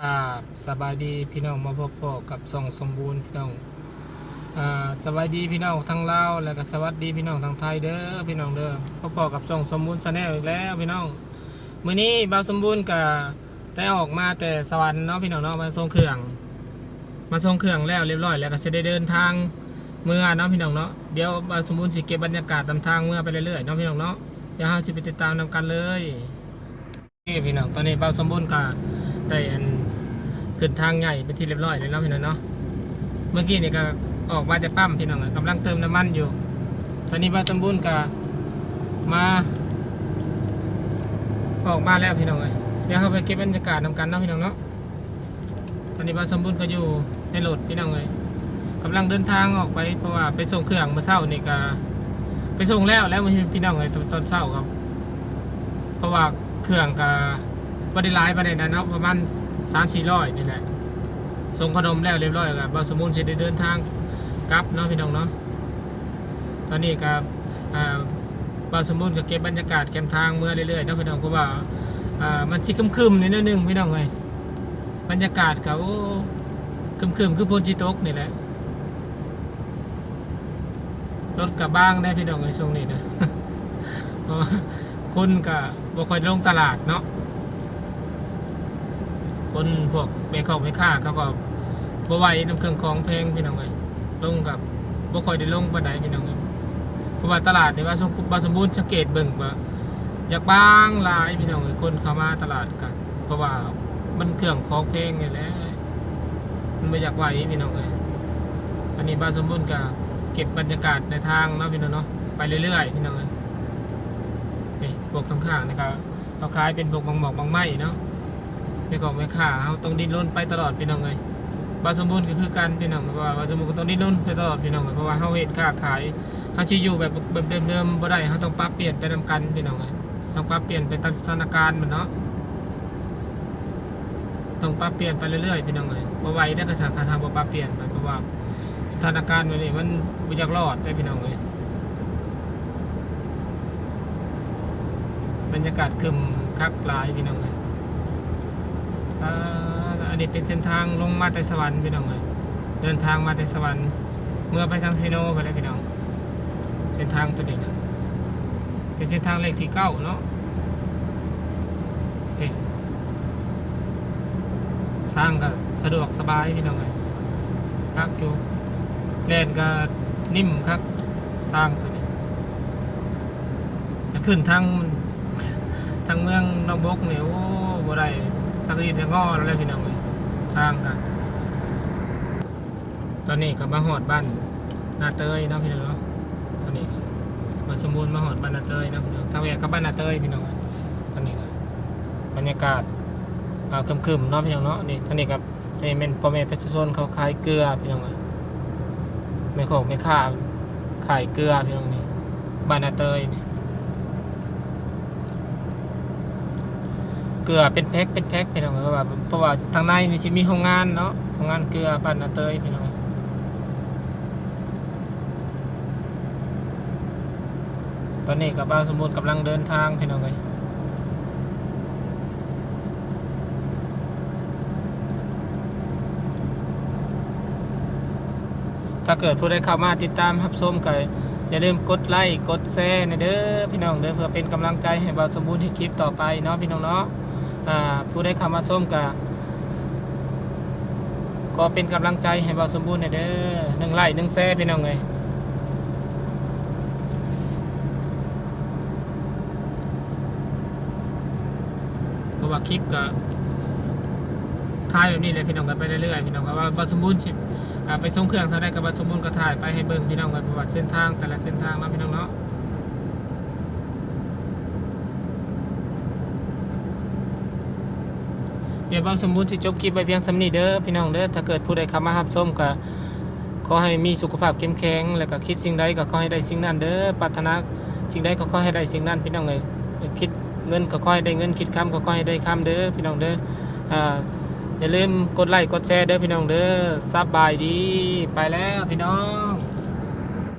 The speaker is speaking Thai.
อ่าสบายดีพี่น้องมาพบพอกับส่องสมบูรณ์พี่น้องอ่าสบายดีพี่น้องทั้งลาวแล้วก็สวัสดีพี่น้องทางไทยเด้อพี่น้องเด้อพบพอกับส่องสมบูรณ์ชาแนลอีกแล้วพี่น้องมื้อนี้บ่าวสมบูรณ์ก็ได้ออกมาแต่สวรรค์เนาะพี่น้องเนาะมาส่งเครื่อง มาส่งเครื่องแล้วเรียบร้อย แล้วก็จะได้เดินทางเมื่อเนาะพี่น้องเนาะเดี๋ยวบ่าวสมบูรณ์สิเก็บบรรยากาศตามทางเมื่อไปเรื่อยๆเนาะพี่น้องเนาะเดี๋ยวเราจะไปติดตามนำกันเลยนี่พี่น้องตอนนี้บ่าวสมบูรณ์ก็ได้อัน ขึ้นทางใหญ่เป็นที่เรียบร้อยเลยเนาะพี่น้องเนาะเมื่อกี้นี่ก็ออกมาจากปั๊มพี่น้องอะกำลังเติมน้ำมันอยู่ ตอนนี้บ้านสมบูรณ์ก็มา ออกมาแล้วพี่น้องเลยเดี๋ยวเราไปเก็บบรรยากาศนำกันเนาะพี่น้องเนาะตอนนี้บ้านสมบูรณ์ก็อยู่ในรถพี่น้องเลยกำลังเดินทางออกไปเพราะว่าไปส่งเครื่องมื่อเช้านี่ก็ไปส่งแล้วแล้วพี่น้องเลยตอนเช้าครับ เพราะว่าเครื่องก็บ บริไลายประเด็นนะเนาะประมาณสามสี่ร้อยนี่แหละส่งขนมแล้วเรียบร้อยกับบาสมุนจะได้เดินทางกลับเนาะพี่น้องเนาะตอนนี้กับบาสมุนก็เก็บบรรยากาศแกมทางเมื่อเรื่อยๆเนาะพี่น้องเพราะว่ามันชิคคึมๆนิดนึงพี่น้องเลยบรรยากาศเขาคึมๆคือพนจิตกนี่แหละรถกับบ้างได้พี่น้องเลยช่วงนี้นะเพราะว่าคนก็บ่ค่อยลงตลาดเนาะ คนพวกแม่ของแม่ค้าเขาก็บ่ไหวน้ำเครื่องของแพงพี่น้องเอ้ยลงกับบ่ค่อยได้ลงปานใดพี่น้องเอ้ยเพราะว่าตลาดนี่ว่าสมบสมบูรณ์สังเกตเบิ่งว่าอยากบางลายพี่น้องเอ้ยคนเข้ามาตลาดกัน เพราะว่ามันเครื่องของแพงนี่แหละมันบ่อยากไหวพี่น้องเอ้ยอันนี้บ้านสมบูรณ์ก็เก็บบรรยากาศในทางเนาะพี่น้องเนาะไปเรื่อยๆพี่น้องเอ้ยนี่พวกข้างๆนี่ก็เขาขายเป็นพวกบางหมอกบางไม้เนาะ ไม่ของไม่ค่าเราต้องดิ้นรนไปตลอดพี่น้องเลยบาสมบูรณ์ก็คือการพี่น้องว่าบาสมบูรณ์ก็ต้องดิ้นรนไปตลอดพี่น้องเลยเพราะว่าเฮาเฮ็ดค้าขายเฮาสิอยู่แบบแบบเดิมๆบ่ได้เฮาต้องปรับเปลี่ยนไปนำกันพี่น้องเลยต้องปรับเปลี่ยนไปตามสถานการณ์มันเนาะต้องปรับเปลี่ยนไปเรื่อยๆพี่น้องเลยบ่ไหวได้ก็สาขาทางบ่ปรับเปลี่ยนไปเพราะว่าสถานการณ์แบบนี้มันบ่อยากรอดได้พี่น้องเลยบรรยากาศคึมคักหลายพี่น้องเลย อันนี้เป็นเส้นทางลงมาแต่สวรรค์พี่น้องเลยเดินทางมาแต่สวรรค์ เมื่อไปทางซีโนไปแล้วพี่น้อง เส้นทางตัวนี้นะเป็นเส้นทางเลขที่เก้าเนาะทางก็สะดวกสบายพี่น้องเลยครับอยู่แลนก็นิ่มครับทางตัวนี้จะขึ้นทางทางเมืองนอบกเนี่ยโอ้บ่ได้ ทางอื่นจะงอแล้วพี่น้องเอ้ยทางกัน ตอนนี้ก็มาหอดบ้านนาเตยนะพี่น้องเนาะตอนนี้มาสมบูรณ์มาหอดบ้านนาเตยนะพี่น้องทางแวกกับบ้านนาเตยพี่น้องเอ้ยตอนนี้ก็บรรยากาศอ่าคึมๆเนาะพี่น้องเนาะนี่ตอนนี้กับเอเมนพ่อแม่ประชาชนเขาขายเกลือพี่น้องเอ้ยไม่ของไม่ค่าขายเกลือพี่น้องนี่บ้านนาเตยนี่ เกลือเป็นแพ็คเป็นแพ็คพี่น้องเพราะว่าเพราะว่าทางในนี่สิมีโรงงานเนาะโรงงานเกลือบ้านนาเตยพี่น้องตอนนี้กับบ้าสมบูรณ์กำลังเดินทางพี่น้องเลยถ้าเกิดผู้ใดเข้ามาติดตามรับชมก็อย่าลืมกดไลค์กดแชร์นะเด้อพี่น้องเด้อเพื่อเป็นกำลังใจให้บ่าวสมบูรณ์ที่คลิปต่อไปเนาะพี่น้องเนาะ ผู้ได้เข้ามาชมก็ก็เป็นกำลังใจให้เบาสมบูรณ์หน่อยเด้อหนึ่งไลค์หนึ่งแซ่พี่น้องเลยเพราะว่าคลิปก็ถ่ายแบบนี้เลยพี่น้องกันไปเรื่อยๆพี่น้องก็ว่าเบาสมบูรณ์สิไปส่งเครื่องเท่าได้กับเบาสมบูรณ์ก็ถ่ายไปให้เบิ่งพี่น้องกันประวัติเส้นทางแต่ละเส้นทางเนาะพี่น้องเนาะ ดี๋ยวเบาสมบูรณ์สิจบคลิปไปเพียงสำนีเด้อพี่น้องเด้อถ้าเกิดผู้ใดเข้ามารับชมก็ขอให้มีสุขภาพเข้มแข็งแล้วก็คิดสิ่งใดก็ขอให้ได้สิ่งนั้นเด้อปรารถนาสิ่งใดก็ขอให้ได้สิ่งนั้นพี่น้องเลยคิดเงินก็ขอให้ได้เงินคิดคำก็ขอให้ได้คำเด้อพี่น้องเด้ออ่าอย่าลืมกดไลค์กดแชร์เด้อพี่น้องเด้อสบายดีไปแล้วพี่น้อง